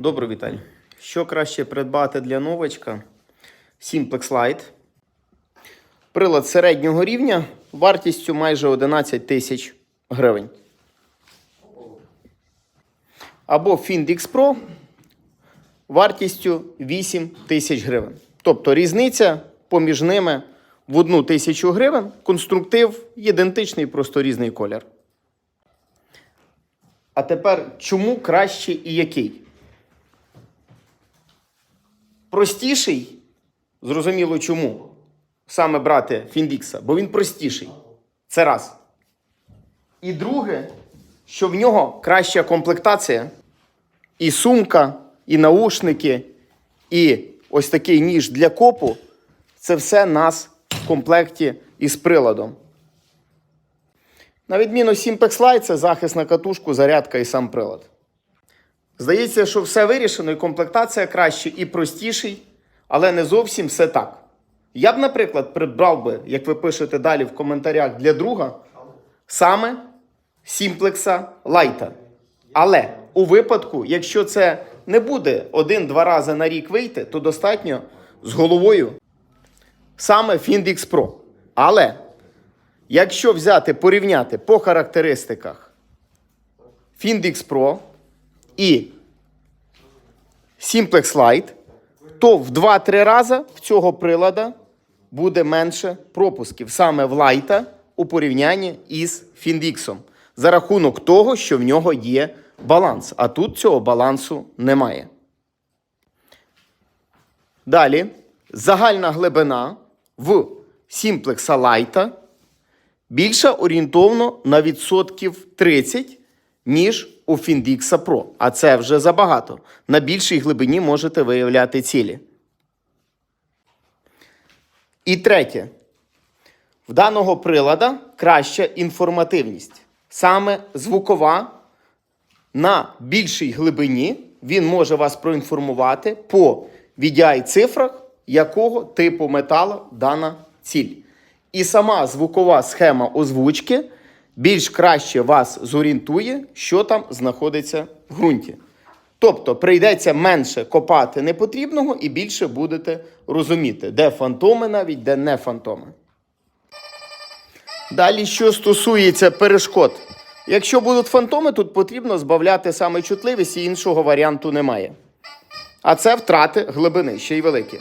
Добре, Віталій. Що краще придбати для новачка? Simplex Lite. Прилад середнього рівня вартістю майже 11 тисяч гривень. Або Findix Pro вартістю 8 тисяч гривень. Тобто різниця поміж ними в 1 тисячу гривень. Конструктив ідентичний, просто різний колір. А тепер чому краще і який? Простіший, зрозуміло чому. Саме брати Фіндікса, бо він простіший. Це раз. І друге, що в нього краща комплектація. І сумка, і наушники, і ось такий ніж для копу. Це все нас в комплекті із приладом. На відміну Simpex Lite, це захист на катушку, зарядка і сам прилад. Здається, що все вирішено, і комплектація краще, і простіший, але не зовсім все так. Я б, наприклад, придбав би, як ви пишете далі в коментарях для друга, саме Simplex Lite. Але у випадку, якщо це не буде один-два рази на рік вийти, то достатньо з головою саме Findix Pro. Але якщо взяти порівняти по характеристиках Findix Pro і Simplex Lite, то в 2-3 рази в цього прилада буде менше пропусків саме в Lite у порівнянні із Findix. За рахунок того, що в нього є баланс. А тут цього балансу немає. Далі загальна глибина в Simplex Lite більша орієнтовно на відсотків 30, ніж у Findixa Pro. А це вже забагато. На більшій глибині можете виявляти цілі. І третє. В даного прилада краща інформативність. Саме звукова на більшій глибині він може вас проінформувати по VDI цифрах, якого типу металу дана ціль. І сама звукова схема озвучки більш краще вас зорієнтує, що там знаходиться в ґрунті. Тобто прийдеться менше копати непотрібного і більше будете розуміти, де фантоми навіть, де не фантоми. Далі, що стосується перешкод. Якщо будуть фантоми, тут потрібно збавляти саме чутливість і іншого варіанту немає. А це втрати глибини, ще й великі.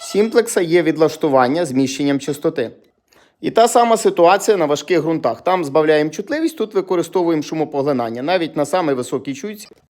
В Сімплекса є відлаштування зміщенням частоти. І та сама ситуація на важких ґрунтах. Там збавляємо чутливість, тут використовуємо шумопоглинання. Навіть на самій високій чуйці